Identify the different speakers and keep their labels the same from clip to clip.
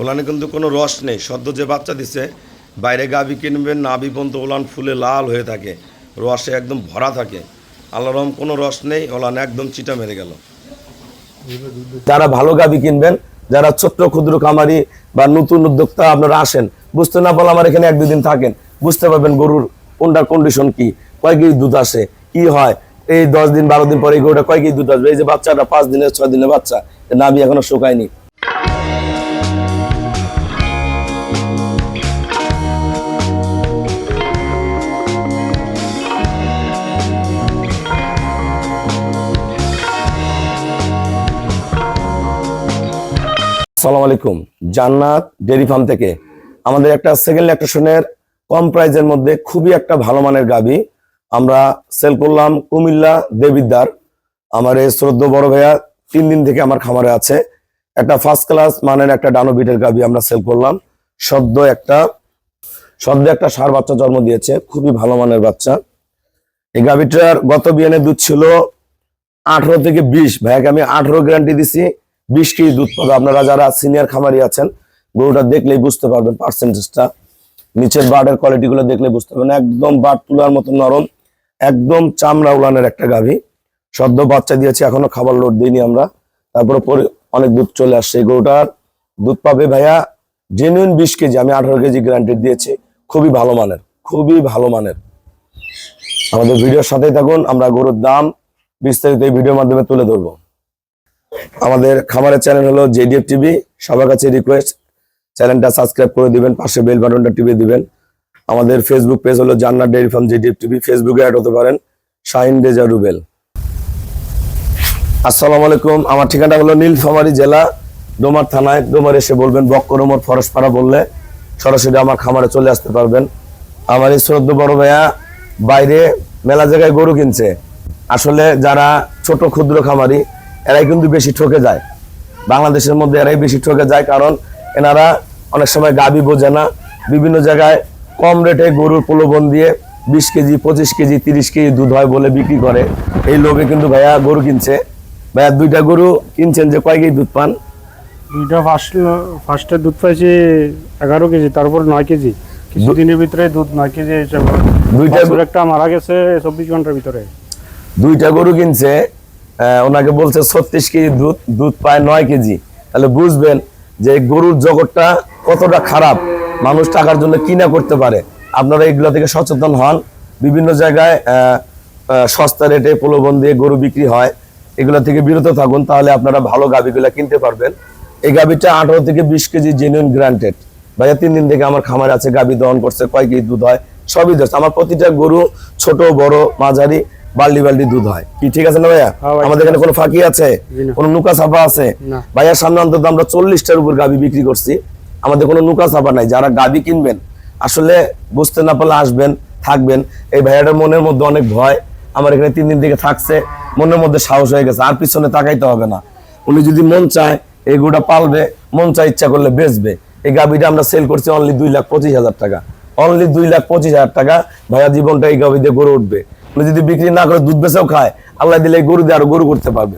Speaker 1: ওলানে কিন্তু কোনো রস নেই। সদ্য যে বাচ্চা দিছে, বাইরে গাভি কিনবেন নাভি পর্যন্ত ওলান ফুলে লাল হয়ে থাকে। রসে একদম ভরা থাকে। আল্লাহ রহম, কোনো রস নেই, ওলান একদম চিটা মেরে গেল।
Speaker 2: যারা ভালো গাবি কিনবেন, যারা ছোট্ট ক্ষুদ্র খামারি বা নতুন উদ্যোক্তা আপনারা আসেন, বুঝতে না পারলে আমার এখানে এক দুদিন থাকেন। বুঝতে পারবেন গরুর কোনটার কন্ডিশন কি, কয় কেজি দুধ আসে, কি হয়। এই দশ দিন, বারো দিন পরে গরুটা কয় কেজি দুধ আসবে? এই যে বাচ্চাটা, পাঁচ দিনের, ছয় দিনের বাচ্চা নাভি এখনও শুকায়নি। আসসালামু আলাইকুম। জান্নাত ডেরি ফার্ম থেকে। আমাদের একটা সেকেন্ড ল্যাকটেশনের কম প্রাইজের মধ্যে খুবই একটা ভালো মানের গাবি। আমরা সেল করলাম কুমিল্লা দেবিদ্দার আমার এই শ্রদ্ধ বড় ভাইয়া তিন দিন থেকে আমার খামারে আছে। একটা ফার্স্ট ক্লাস মানের একটা ডানোবিটের গাবি আমরা সেল করলাম। সদ্য একটা সদ্য একটা সার বাচ্চা জন্ম দিয়েছে। খুবই ভালো মানের বাচ্চা। এই গাবিটার গত বিয়ানের দুধ ছিল আঠারো থেকে বিশ। ভাইয়াকে আমি আঠারো গ্যারান্টি দিছি। বিশ কেজি দুধ পাবে? আপনারা যারা সিনিয়র খামারি আছেন, গরুটা দেখলেই বুঝতে পারবেন পার্সেন্টেজটা নিচের বার্ডের কোয়ালিটি গুলো দেখলে বুঝতে পারবেন। একদম বাট তুলার মতো নরম, একদম চামড়া উলানের একটা গাভী। সদ্য বাচ্চা দিয়েছি, এখনও খাবার লোড দিইনি আমরা। তারপরে পরে অনেক দুধ চলে আসছে। এই গরুটার দুধ পাবে ভাইয়া জেনুইন বিশ কেজি, আমি আঠারো কেজি গ্যারান্টি দিয়েছি। খুবই ভালো মানের, খুবই ভালো মানের। আমাদের ভিডিওর সাথেই থাকুন, আমরা গরুর দাম বিস্তারিত এই ভিডিওর মাধ্যমে তুলে ধরবো। আমাদের খামারের চ্যানেল হলো জেডিএফ টিভি সবার কাছে রিকোয়েস্ট চ্যানেলটা সাবস্ক্রাইব করে দিবেন, পাশে বেল বাটনটা টিপে দিবেন। আমাদের ফেসবুক পেজ হলো Jannat dairy farm JDF TV ফেসবুকে অ্যাড হতে পারেন শাহিন রেজা রুবেল আসসালামু আলাইকুম, আমার ঠিকানা হলো নীলফামারী জেলা, ডোমার থানায়। ডোমার এসে বলবেন বক্করমর ফরসপাড়া বললে সরাসরি আমার খামারে চলে আসতে পারবেন। আমার এই শ্রদ্ধ বড় ভাইয়া বাইরে মেলা জায়গায় গরু কিনছে। আসলে যারা ছোট ক্ষুদ্র খামারি এরাই কিন্তু বেশি ঠকে যায়। বাংলাদেশের মধ্যে এরাই বেশি ঠকে যায় কারণ এনারা অনেক সময় গাবি বোঝে না। বিভিন্ন জায়গায় কম রেটে গরুর প্রলোভন দিয়ে বিশ কেজি পঁচিশ কেজি তিরিশ কেজি দুধ হয় বলে বিক্রি করে। এই লোভে কিন্তু ভাইয়া গরু কিনছে। ভাইয়া দুইটা গরু কিনছেন যে কয় কেজি দুধ পান?
Speaker 3: দুইটা ফার্স্ট ফার্স্টের দুধ পাইছি এগারো কেজি তারপর নয় কেজি। কিছুদিনের ভিতরে দুধ নয় কেজি
Speaker 2: দুইটা
Speaker 3: একটা মারা গেছে চব্বিশ ঘণ্টার ভিতরে।
Speaker 2: দুইটা গরু কিনছে ওনাকে বলছে ছত্রিশ কেজি দুধ দুধ পায় নয় কেজি। তাহলে বুঝবেন যে গরুর জগৎটা কতটা খারাপ। মানুষ টাকার জন্য কিনা করতে পারে। আপনারা এগুলো থেকে সচেতন হন। বিভিন্ন জায়গায় সস্তা রেটে প্রলোভন দিয়ে গরু বিক্রি হয়। এগুলো থেকে বিরত থাকুন, তাহলে আপনারা ভালো গাভিগুলা কিনতে পারবেন। এই গাভিটা আঠারো থেকে বিশ কেজি জেনুইন গ্রান্টেড ভাইয়া, তিন দিন থেকে আমার খামারে আছে, গাভি দহন করছে, কয় কেজি দুধ হয়, সবই দিচ্ছে আমার প্রতিটা গরু ছোট, বড়, মাঝারি বাল্টি বাল্টি দুধ হয়। কি ঠিক আছে না ভাইয়া?
Speaker 3: হ্যাঁ
Speaker 2: আমাদের এখানে কোনো ফাঁকি আছে? কোনো নুকা ছাপা আছে। ভাইয়ার সামনে অন্তত আমরা চল্লিশটার উপর গাভি বিক্রি করছি। আমাদের কোনো নুকা ছাপা নাই। যারা গাভি কিনবেন আসলে বুঝতে না পারলে আসবেন থাকবেন। এই ভাইয়াটার মনের মধ্যে অনেক ভয়। আমার এখানে তিন দিন থেকে থাকছে। মনের মধ্যে সাহস হয়ে গেছে। আর পিছনে তাকাইতে হবে না। উনি যদি মন চায় এই গরুটা পালবে। মন চায় ইচ্ছা করলে বেচবে। এই গাভিটা আমরা সেল করছি অনলি দুই লাখ পঁচিশ হাজার টাকা। অনলি দুই লাখ পঁচিশ হাজার টাকা। ভাইয়া জীবনটা এই গাভি দিয়ে গড়ে উঠবে। উনি যদি বিক্রি না করে দুধ বেচেও খায় আল্লাহ দিলে গরু দিয়ে আরও গরু করতে পারবে।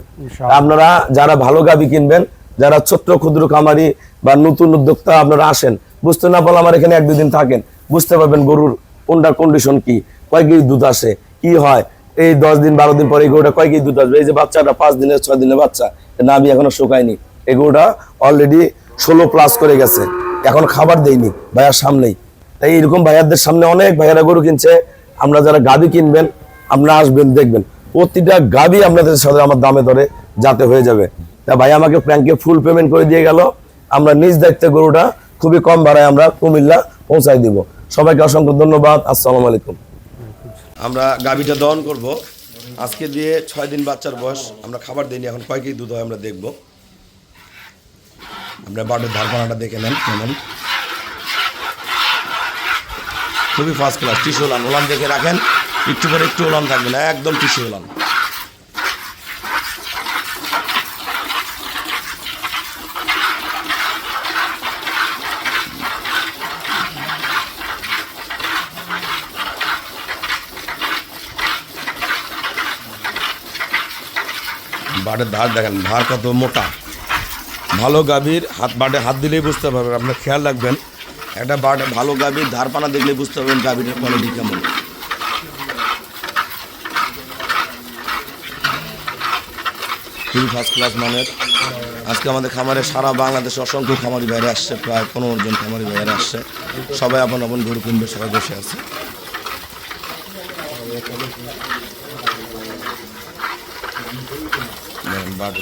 Speaker 2: আপনারা যারা ভালো গাভি কিনবেন যারা ছোট্ট ক্ষুদ্র খামারি বা নতুন উদ্যোক্তা আপনারা আসেন বুঝতে না পারলে আমার এখানে এক দুদিন থাকেন বুঝতে পারবেন গরুর কোনটা কন্ডিশন কি কয় কেজি দুধ আসে কি হয় এই দশ দিন বারো দিন পরে এই গরুটা কয় কেজি দুধ আসবে এই যে বাচ্চাটা পাঁচ দিনের ছয় দিনের বাচ্চা না আমি এখনও শুকাইনি এই গরুটা অলরেডি ষোলো প্লাস করে গেছে এখন খাবার দেয়নি ভাইয়ার সামনেই। তাই এরকম ভাইয়াদের সামনে অনেক ভাইয়ারা গরু কিনছে আমরা যারা গাভি কিনবেন আপনারা আসবেন, দেখবেন। প্রতিটা গাভি আপনাদের সাথে আমার দামে ধরে যাতে হয়ে যাবে। তা ভাই, আমাকে ব্যাংকে ফুল পেমেন্ট করে দিয়ে গেল। আমরা নিজ দায়িত্বে গরুটা খুবই কম ভাড়ায় আমরা কুমিল্লা পৌঁছাই দিব। সবাইকে অসংখ্য ধন্যবাদ। আসসালামু আলাইকুম।
Speaker 1: আমরা গাভিটা দহন করব। আজকে দিয়ে ছয় দিন বাচ্চার বয়স। আমরা খাবার দিইনি, এখন কয় কেজি দুধ হয় আমরা দেখব। আমরা বাটের ধারপানাটা দেখে নেন কেমন খুবই ফার্স্ট ক্লাস টিসু ওলান ওলান দেখে রাখেন। একটু পরে একটু ওলান থাকবে না, একদম টিসু ওলান। বাটের ধার দেখেন, ধার কত মোটা।
Speaker 2: ভালো গাভীর হাত, বাটে হাত দিলেই বুঝতে পারবেন, আপনার খেয়াল রাখবেন। একটা বাটে ভালো গাভীর ধারপানা দেখলে বুঝতে পারবেন গাভীর কোয়ালিটি কেমন। খুবই ফার্স্ট ক্লাস মানের। আজকে আমাদের খামারে সারা বাংলাদেশে অসংখ্য খামারি বাইরে আসছে, প্রায় পনেরো জন খামারি বাইরে আসছে। সবাই আপন আপন গরু কিনবে, সবাই বসে আছে। বাট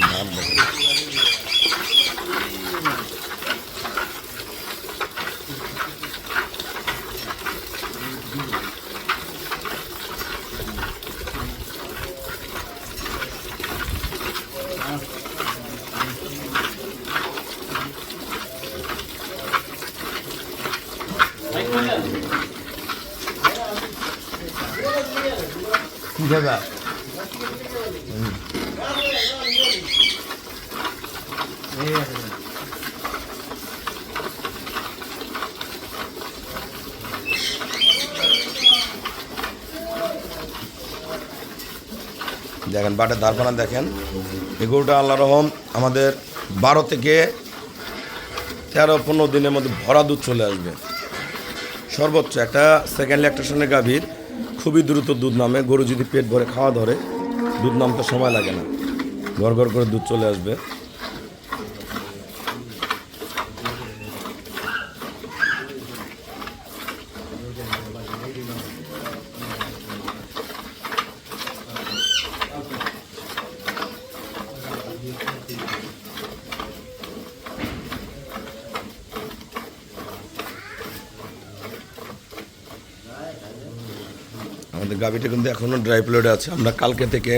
Speaker 2: দেখেন। বাটের ধারপানা দেখেন। এই গরুটা আল্লাহ রহম, আমাদের বারো থেকে তেরো, পনেরো দিনের মধ্যে ভরা দুধ চলে আসবে। সর্বোচ্চ একটা সেকেন্ড ল্যাকটেশনের গাভীর খুবই দ্রুত দুধ নামে। গরু যদি পেট ভরে খাওয়া ধরে, দুধ নামতে সময় লাগে না। ঘর ঘর করে দুধ চলে আসবে। আমাদের গাভিটা কিন্তু এখনও ড্রাই প্লেটে আছে। আমরা কালকে থেকে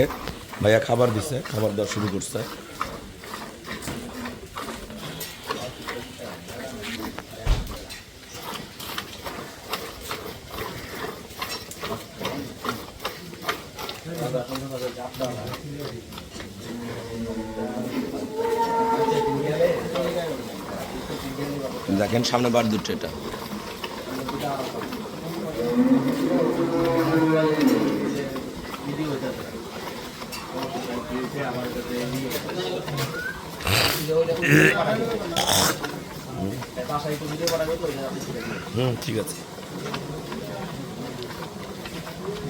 Speaker 2: ভাইয়া খাবার দিছে, খাবার দেওয়া শুরু করছে। দেখেন, সামনে বার দুটো এটা। হুম, ঠিক আছে।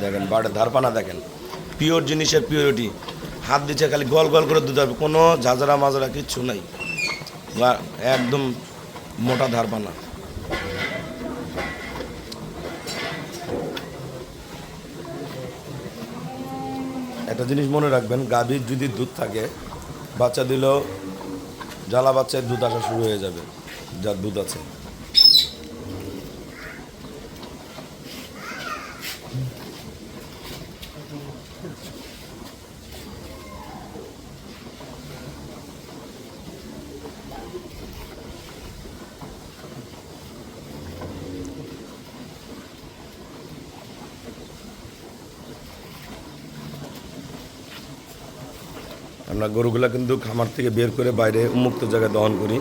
Speaker 2: দেখেন বাড়ে ধারপানা দেখেন। পিওর জিনিসের পিওরিটি হাত দিচ্ছে খালি গল গল করে দুধ হবে কোনো ঝাঁঝরা মাজরা কিচ্ছু নাই। একদম মোটা ধারপানা। একটা জিনিস মনে রাখবেন গাভীর যদি দুধ থাকে, বাচ্চা দিলেও জ্বালা বাচ্চায় দুধ আসা শুরু হয়ে যাবে, যার দুধ আছে। আমরা গরুগুলা কিন্তু খামার থেকে বের করে বাইরে উন্মুক্ত জায়গায় দহন করি।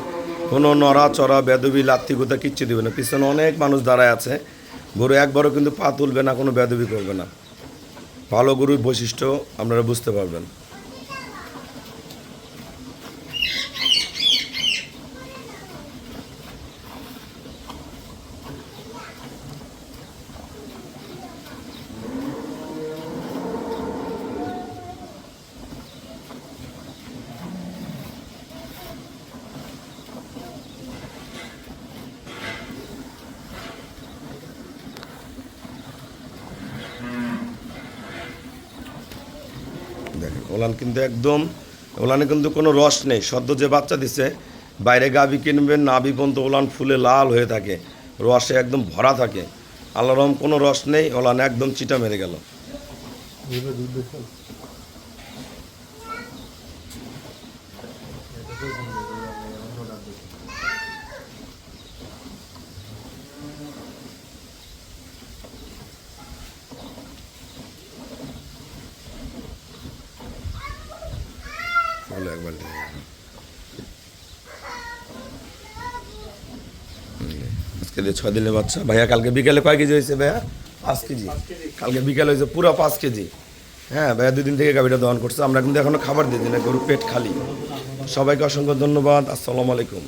Speaker 2: কোনো নড়া চড়া বেদবি, লাত্তি গোতা কিচ্ছু দেবে না। পিছনে অনেক মানুষ দাঁড়ায় আছে। গরু একবারও কিন্তু পা তুলবে না, কোনো বেদবি করবে না। ভালো গরুর বৈশিষ্ট্য আপনারা বুঝতে পারবেন দেখেন ওলান কিন্তু একদম, ওলানে কিন্তু কোনো রস নেই। সদ্য যে বাচ্চা দিছে, বাইরে গাভি কিনবেন নাভি পর্যন্ত ওলান ফুলে লাল হয়ে থাকে। রসে একদম ভরা থাকে। আল্লাহ রহম কোনো রস নেই, ওলান একদম চিটা মেরে গেল। ভালো একবার আজকে যে ছয় দিনের বাচ্চা। ভাইয়া কালকে বিকালে কয় কেজি হয়েছে ভাইয়া? পাঁচ কেজি। কালকে বিকালে হয়েছে পুরো পাঁচ কেজি। হ্যাঁ ভাইয়া দুদিন থেকে গাভিটা দহন করছে। আমরা কিন্তু এখনও খাবার দিই না গরু পেট খালি। সবাইকে অসংখ্য ধন্যবাদ। আসসালামু আলাইকুম।